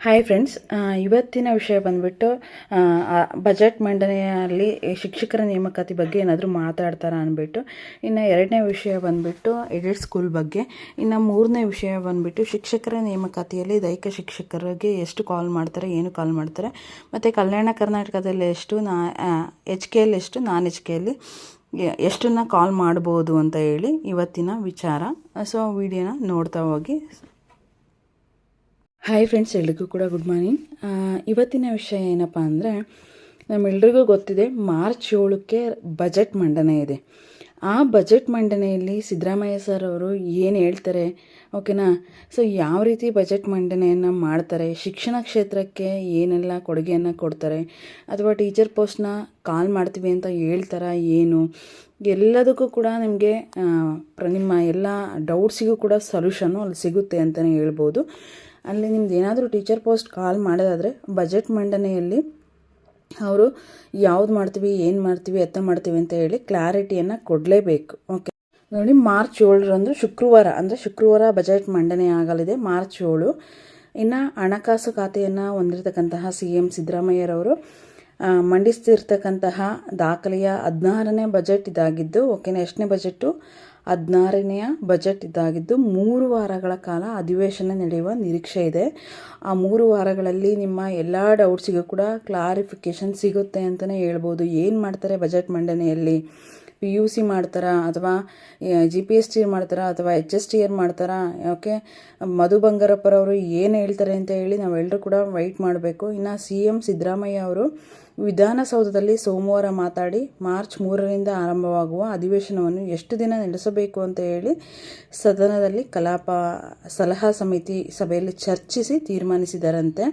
Hi friends ಇವತ್ತಿನ ವಿಷಯ ಬಂದ್ಬಿಟ್ಟು ಬಜೆಟ್ ಮಂಡನೆಯಲ್ಲಿ ಶಿಕ್ಷಕರ ನೇಮಕಾತಿ ಬಗ್ಗೆ ಏನಾದರೂ ಮಾತಾಡ್ತಾರ ಅಂದ್ಬಿಟ್ಟು ಇನ್ನು ಎರಡನೇ ವಿಷಯ ಬಂದ್ಬಿಟ್ಟು ಎಡಿಟ್ ಸ್ಕೂಲ್ ಬಗ್ಗೆ, ಇನ್ನು ಮೂರನೇ ವಿಷಯ ಬಂದ್ಬಿಟ್ಟು, ಶಿಕ್ಷಕರ ನೇಮಕಾತಿಯಲ್ಲಿ ದೈಹಿಕ ಶಿಕ್ಷಕರಿಗೆ ಎಷ್ಟು ಕಾಲ್ ಮಾಡ್ತಾರೆ, ಏನು ಕಾಲ್ ಮಾಡ್ತಾರೆ, ಮತ್ತು ಕಲ್ಯಾಣ ಕರ್ನಾಟಕದಲ್ಲಿ ಎಷ್ಟು ನಾ ಎಚ್ ಕೆ ಎಲ್ ಎಷ್ಟು ನಾನ್ ಎಚ್ ಕೆ ಅಲ್ಲಿ ಎಷ್ಟನ್ನು ಕಾಲ್ ಮಾಡ್ಬೋದು ಅಂತ ಹೇಳಿ ಇವತ್ತಿನ ವಿಚಾರ. ಸೊ ವಿಡಿಯೋನ ನೋಡ್ತಾ ಹೋಗಿ. ಹಾಯ್ ಫ್ರೆಂಡ್ಸ್ ಎಲ್ರಿಗೂ ಕೂಡ ಗುಡ್ ಮಾರ್ನಿಂಗ್ ಇವತ್ತಿನ ವಿಷಯ ಏನಪ್ಪ ಅಂದರೆ, ನಮ್ಮೆಲ್ರಿಗೂ ಗೊತ್ತಿದೆ, ಮಾರ್ಚ್ ಏಳಕ್ಕೆ ಬಜೆಟ್ ಮಂಡನೆ ಇದೆ. ಆ ಬಜೆಟ್ ಮಂಡನೆಯಲ್ಲಿ ಸಿದ್ದರಾಮಯ್ಯ ಸರ್ ಅವರು ಏನು ಹೇಳ್ತಾರೆ ಓಕೆನಾ ಸೊ ಯಾವ ರೀತಿ ಬಜೆಟ್ ಮಂಡನೆಯನ್ನು ಮಾಡ್ತಾರೆ, ಶಿಕ್ಷಣ ಕ್ಷೇತ್ರಕ್ಕೆ ಏನೆಲ್ಲ ಕೊಡುಗೆಯನ್ನು ಕೊಡ್ತಾರೆ, ಅಥವಾ ಟೀಚರ್ ಪೋಸ್ಟ್ನ ಕಾಲ್ ಮಾಡ್ತೀವಿ ಅಂತ ಹೇಳ್ತಾರ, ಏನು? ಎಲ್ಲದಕ್ಕೂ ಕೂಡ ನಿಮಗೆ ನಿಮ್ಮ ಎಲ್ಲ ಡೌಟ್ಸಿಗೂ ಕೂಡ ಸೊಲ್ಯೂಷನ್ನು ಅಲ್ಲಿ ಸಿಗುತ್ತೆ ಅಂತಲೇ ಹೇಳ್ಬೋದು. ಅಲ್ಲಿ ನಿಮ್ದು ಏನಾದರೂ ಟೀಚರ್ ಪೋಸ್ಟ್ ಕಾಲ್ ಮಾಡೋದಾದರೆ ಬಜೆಟ್ ಮಂಡನೆಯಲ್ಲಿ ಅವರು ಯಾವ್ದು ಮಾಡ್ತೀವಿ, ಏನು ಮಾಡ್ತೀವಿ, ಎತ್ತ ಮಾಡ್ತೀವಿ ಅಂತ ಹೇಳಿ ಕ್ಲಾರಿಟಿಯನ್ನು ಕೊಡಲೇಬೇಕು. ಓಕೆ ನೋಡಿ ಮಾರ್ಚ್ ಏಳರಂದು ಶುಕ್ರವಾರ, ಅಂದರೆ ಶುಕ್ರವಾರ ಬಜೆಟ್ ಮಂಡನೆ ಆಗಲಿದೆ ಮಾರ್ಚ್ ಏಳು. ಇನ್ನು ಹಣಕಾಸು ಖಾತೆಯನ್ನು ಹೊಂದಿರತಕ್ಕಂತಹ ಸಿ ಎಂ ಸಿದ್ದರಾಮಯ್ಯರವರು ಮಂಡಿಸ್ತಿರ್ತಕ್ಕಂತಹ ದಾಖಲೆಯ ಹದಿನಾರನೇ ಬಜೆಟ್ ಇದಾಗಿದ್ದು ಓಕೆನಾ ಎಷ್ಟನೇ ಬಜೆಟು ಹದಿನಾರನೆಯ ಬಜೆಟ್ ಇದಾಗಿದ್ದು ಮೂರು ವಾರಗಳ ಕಾಲ ಅಧಿವೇಶನ ನಡೆಯುವ ನಿರೀಕ್ಷೆ ಇದೆ. ಆ ಮೂರು ವಾರಗಳಲ್ಲಿ ನಿಮ್ಮ ಎಲ್ಲ ಡೌಟ್ಸಿಗೂ ಕೂಡ ಕ್ಲಾರಿಫಿಕೇಷನ್ ಸಿಗುತ್ತೆ ಅಂತಲೇ ಹೇಳ್ಬೋದು. ಏನು ಮಾಡ್ತಾರೆ ಬಜೆಟ್ ಮಂಡನೆಯಲ್ಲಿ? ಪಿ ಯು ಸಿ ಮಾಡ್ತಾರಾ ಅಥವಾ ಜಿ ಪಿ ಎಸ್ ಟಿ ಮಾಡ್ತಾರಾ ಅಥವಾ ಎಚ್ ಎಸ್ ಟಿ ಆರ್ ಮಾಡ್ತಾರಾ, ಓಕೆ? ಮಧು ಬಂಗಾರಪ್ಪರವರು ಏನು ಹೇಳ್ತಾರೆ ಅಂತ ಹೇಳಿ ನಾವೆಲ್ಲರೂ ಕೂಡ ವೈಟ್ ಮಾಡಬೇಕು. ಇನ್ನು ಸಿ ಎಂ ಸಿದ್ದರಾಮಯ್ಯ ಅವರು ವಿಧಾನಸೌಧದಲ್ಲಿ ಸೋಮವಾರ ಮಾತಾಡಿ ಮಾರ್ಚ್ ಮೂರರಿಂದ ಆರಂಭವಾಗುವ ಅಧಿವೇಶನವನ್ನು ಎಷ್ಟು ದಿನ ನಡೆಸಬೇಕು ಅಂತ ಹೇಳಿ ಸದನದಲ್ಲಿ ಕಲಾಪ, ಸಲಹಾ ಸಮಿತಿ ಸಭೆಯಲ್ಲಿ ಚರ್ಚಿಸಿ ತೀರ್ಮಾನಿಸಿದರಂತೆ.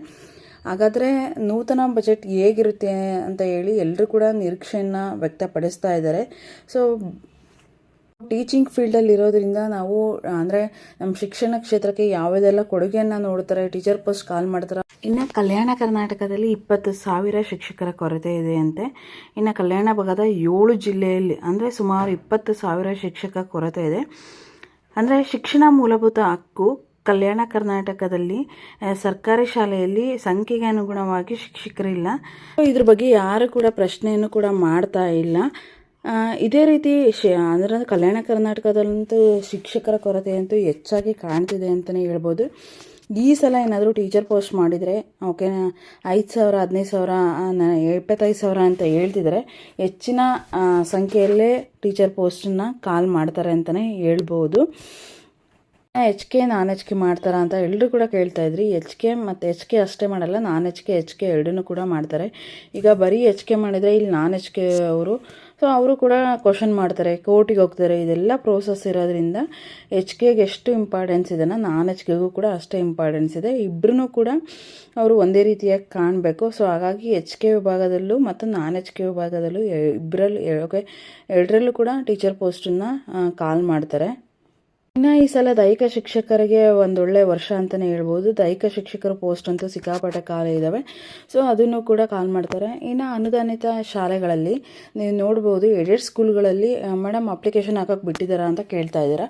ಹಾಗಾದರೆ ನೂತನ ಬಜೆಟ್ ಹೇಗಿರುತ್ತೆ ಅಂತ ಹೇಳಿ ಎಲ್ಲರೂ ಕೂಡ ನಿರೀಕ್ಷೆಯನ್ನು ವ್ಯಕ್ತಪಡಿಸ್ತಾ ಇದ್ದಾರೆ. ಸೊ ಟೀಚಿಂಗ್ ಫೀಲ್ಡಲ್ಲಿ ಇರೋದ್ರಿಂದ ನಾವು, ಅಂದರೆ ನಮ್ಮ ಶಿಕ್ಷಣ ಕ್ಷೇತ್ರಕ್ಕೆ ಯಾವುದೆಲ್ಲ ಕೊಡುಗೆಯನ್ನು ನೋಡ್ತಾರೆ ಟೀಚರ್ ಪೋಸ್ಟ್ ಕಾಲ್ ಮಾಡ್ತಾರೆ. ಇನ್ನು ಕಲ್ಯಾಣ ಕರ್ನಾಟಕದಲ್ಲಿ ಇಪ್ಪತ್ತು ಸಾವಿರ ಶಿಕ್ಷಕರ ಕೊರತೆ ಇದೆ ಅಂತೆ. ಇನ್ನು ಕಲ್ಯಾಣ ಭಾಗದ ಏಳು ಜಿಲ್ಲೆಯಲ್ಲಿ, ಅಂದರೆ ಸುಮಾರು ಇಪ್ಪತ್ತು ಸಾವಿರ ಶಿಕ್ಷಕ ಕೊರತೆ ಇದೆ. ಅಂದರೆ ಶಿಕ್ಷಣ ಮೂಲಭೂತ ಹಕ್ಕು ಕಲ್ಯಾಣ ಕರ್ನಾಟಕದಲ್ಲಿ ಸರ್ಕಾರಿ ಶಾಲೆಯಲ್ಲಿ ಸಂಖ್ಯೆಗೆ ಅನುಗುಣವಾಗಿ ಶಿಕ್ಷಕರಿಲ್ಲ. ಇದ್ರ ಬಗ್ಗೆ ಯಾರು ಕೂಡ ಪ್ರಶ್ನೆಯನ್ನು ಕೂಡ ಮಾಡ್ತಾ ಇಲ್ಲ. ಇದೇ ರೀತಿ ಶಿ, ಅಂದರೆ ಕಲ್ಯಾಣ ಕರ್ನಾಟಕದಲ್ಲಂತೂ ಶಿಕ್ಷಕರ ಕೊರತೆ ಅಂತೂ ಹೆಚ್ಚಾಗಿ ಕಾಣ್ತಿದೆ ಅಂತಲೇ ಹೇಳ್ಬೋದು. ಈ ಸಲ ಏನಾದರೂ ಟೀಚರ್ ಪೋಸ್ಟ್ ಮಾಡಿದರೆ, ಓಕೆ, ಐದು ಸಾವಿರ, ಹದಿನೈದು ಸಾವಿರ ಇಪ್ಪತ್ತೈದು ಸಾವಿರ ಅಂತ ಹೇಳ್ತಿದ್ರೆ, ಹೆಚ್ಚಿನ ಸಂಖ್ಯೆಯಲ್ಲೇ ಟೀಚರ್ ಪೋಸ್ಟನ್ನ ಕಾಲ್ ಮಾಡ್ತಾರೆ ಅಂತಲೇ ಹೇಳ್ಬೋದು. H K non H K ಮಾಡ್ತಾರಾ ಅಂತ ಎಲ್ಲರೂ ಕೂಡ ಕೇಳ್ತಾ ಇದ್ರಿ. ಎಚ್ ಕೆ ಮತ್ತು ಎಚ್ ಕೆ ಅಷ್ಟೇ ಮಾಡಲ್ಲ non H K H K ಎರಡನ್ನೂ ಕೂಡ ಮಾಡ್ತಾರೆ. ಈಗ ಬರೀ ಎಚ್ ಕೆ ಮಾಡಿದರೆ ಇಲ್ಲಿ ನಾನ್ ಎಚ್ ಕೆ ಅವರು, ಸೊ ಅವರು ಕೂಡ ಕ್ವಶನ್ ಮಾಡ್ತಾರೆ, ಕೋರ್ಟಿಗೆ ಹೋಗ್ತಾರೆ. ಇದೆಲ್ಲ ಪ್ರೋಸೆಸ್ ಇರೋದ್ರಿಂದ ಎಚ್ ಕೆಗೆ ಎಷ್ಟು ಇಂಪಾರ್ಟೆನ್ಸ್ ಇದೆಯೋ ನಾನ್ ಎಚ್ ಕೆಗೂ ಕೂಡ ಅಷ್ಟೇ ಇಂಪಾರ್ಟೆನ್ಸ್ ಇದೆ. ಇಬ್ಬರೂ ಕೂಡ ಅವರು ಒಂದೇ ರೀತಿಯಾಗಿ ಕಾಣಬೇಕು. ಸೊ ಹಾಗಾಗಿ ಎಚ್ ಕೆ ವಿಭಾಗದಲ್ಲೂ ಮತ್ತು ನಾನ್ ಎಚ್ ಕೆ ವಿಭಾಗದಲ್ಲೂ ಇಬ್ಬರಲ್ಲೂ ಓಕೆ ಎರಡರಲ್ಲೂ ಕೂಡ ಟೀಚರ್ ಪೋಸ್ಟನ್ನು ಕಾಲ್ ಮಾಡ್ತಾರೆ. ಇನ್ನು ಈ ಸಲ ದೈಹಿಕ ಶಿಕ್ಷಕರಿಗೆ ಒಂದೊಳ್ಳೆ ವರ್ಷ ಅಂತಲೇ ಹೇಳ್ಬೋದು. ದೈಹಿಕ ಶಿಕ್ಷಕರ ಪೋಸ್ಟ್ ಅಂತೂ ಸಿಕ್ಕಾಪಟ್ಟೆ ಕಾಲ ಇದ್ದಾವೆ ಸೊ ಅದನ್ನು ಕೂಡ ಕಾಲ್ ಮಾಡ್ತಾರೆ. ಇನ್ನು ಅನುದಾನಿತ ಶಾಲೆಗಳಲ್ಲಿ ನೀವು ನೋಡ್ಬೋದು, ಎಡೆಡ್ ಸ್ಕೂಲ್ಗಳಲ್ಲಿ ಮೇಡಮ್ ಅಪ್ಲಿಕೇಶನ್ ಹಾಕೋಕ್ಕೆ ಬಿಟ್ಟಿದ್ದಾರಾ ಅಂತ ಕೇಳ್ತಾ ಇದ್ದೀರಾ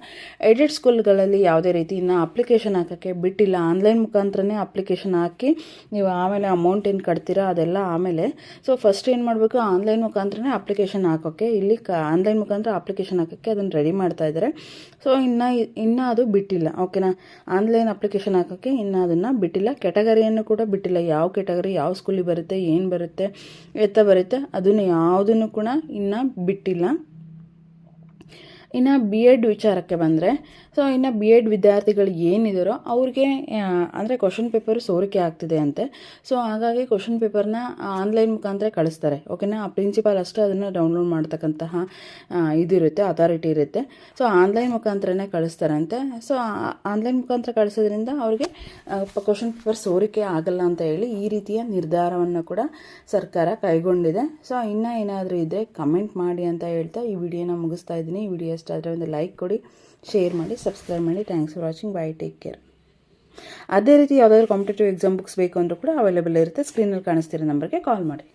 ಎಡೆಡ್ ಸ್ಕೂಲ್ಗಳಲ್ಲಿ ಯಾವುದೇ ರೀತಿ ಇನ್ನು ಅಪ್ಲಿಕೇಶನ್ ಹಾಕೋಕ್ಕೆ ಬಿಟ್ಟಿಲ್ಲ. ಆನ್ಲೈನ್ ಮುಖಾಂತರನೇ ಅಪ್ಲಿಕೇಶನ್ ಹಾಕಿ ನೀವು ಆಮೇಲೆ ಅಮೌಂಟ್ ಏನು ಕಟ್ತೀರಾ ಅದೆಲ್ಲ ಆಮೇಲೆ. ಸೊ ಫಸ್ಟ್ ಏನು ಮಾಡಬೇಕು? ಆನ್ಲೈನ್ ಮುಖಾಂತರನೇ ಅಪ್ಲಿಕೇಶನ್ ಹಾಕೋಕ್ಕೆ ಇಲ್ಲಿ ಆನ್ಲೈನ್ ಮುಖಾಂತರ ಅಪ್ಲಿಕೇಶನ್ ಹಾಕೋಕ್ಕೆ ಅದನ್ನು ರೆಡಿ ಮಾಡ್ತಾ ಇದ್ದಾರೆ ಸೊ ಇನ್ನು ಇನ್ನು ಅದು ಬಿಟ್ಟಿಲ್ಲ ಓಕೆನಾ ಆನ್ಲೈನ್ ಅಪ್ಲಿಕೇಶನ್ ಹಾಕೋಕ್ಕೆ ಇನ್ನೂ ಅದನ್ನು ಬಿಟ್ಟಿಲ್ಲ. ಕೆಟಗರಿಯನ್ನು ಕೂಡ ಬಿಟ್ಟಿಲ್ಲ. ಯಾವ ಕೆಟಗರಿ ಯಾವ ಸ್ಕೂಲಿಗೆ ಬರುತ್ತೆ, ಏನು ಬರುತ್ತೆ, ಎತ್ತ ಬರುತ್ತೆ, ಅದನ್ನು ಯಾವುದನ್ನು ಕೂಡ ಇನ್ನೂ ಬಿಟ್ಟಿಲ್ಲ. ಇನ್ನು ಬಿ ಎಡ್ ವಿಚಾರಕ್ಕೆ ಬಂದರೆ ಸೊ ಇನ್ನು ಬಿ ಎಡ್ ವಿದ್ಯಾರ್ಥಿಗಳು ಏನಿದಾರೋ ಅವ್ರಿಗೆ ಅಂದರೆ ಕ್ವಶನ್ ಪೇಪರ್ ಸೋರಿಕೆ ಆಗ್ತಿದೆ ಅಂತೆ. ಸೊ ಹಾಗಾಗಿ ಕ್ವಶನ್ ಪೇಪರ್ನ ಆನ್ಲೈನ್ ಮುಖಾಂತರ ಕಳಿಸ್ತಾರೆ. ಓಕೆನಾ ಪ್ರಿನ್ಸಿಪಾಲ್ ಅಷ್ಟೇ ಅದನ್ನು ಡೌನ್ಲೋಡ್ ಮಾಡ್ತಕ್ಕಂತಹ ಇದಿರುತ್ತೆ ಅಥಾರಿಟಿ ಇರುತ್ತೆ ಸೊ ಆನ್ಲೈನ್ ಮುಖಾಂತರನೇ ಕಳಿಸ್ತಾರಂತೆ ಸೊ ಆನ್ಲೈನ್ ಮುಖಾಂತರ ಕಳಿಸೋದ್ರಿಂದ ಅವ್ರಿಗೆ ಕ್ವಶನ್ ಪೇಪರ್ ಸೋರಿಕೆ ಆಗಲ್ಲ ಅಂತ ಹೇಳಿ ಈ ರೀತಿಯ ನಿರ್ಧಾರವನ್ನು ಕೂಡ ಸರ್ಕಾರ ಕೈಗೊಂಡಿದೆ. ಸೊ ಇನ್ನೂ ಏನಾದರೂ ಇದ್ದರೆ ಕಮೆಂಟ್ ಮಾಡಿ ಅಂತ ಹೇಳ್ತಾ ಈ ವಿಡಿಯೋನ ಮುಗಿಸ್ತಾ ಇದ್ದೀನಿ. ಈ ವಿಡಿಯೋ ಇಷ್ಟ ಆದರೆ ಒಂದು ಲೈಕ್ ಕೊಡಿ ಶೇರ್ ಮಾಡಿ ಸಬ್ಸ್ಕ್ರೈಬ್ ಮಾಡಿ. Thanks for watching bye take care ಅದೇ ರೀತಿ ಯಾವುದಾದ್ರು ಕಾಂಪಿಟೇಟಿವ್ ಎಕ್ಸಾಮ್ ಬುಕ್ಸ್ ಬೇಕು ಅಂದರೂ ಕೂಡ ಅವೈಲೇಬಲ್ ಇರುತ್ತೆ. ಸ್ಕ್ರೀನಲ್ಲಿ ಕಾಣಿಸ್ತಿರೋ ನಂಬರ್ಗೆ ಕಾಲ್ ಮಾಡಿ.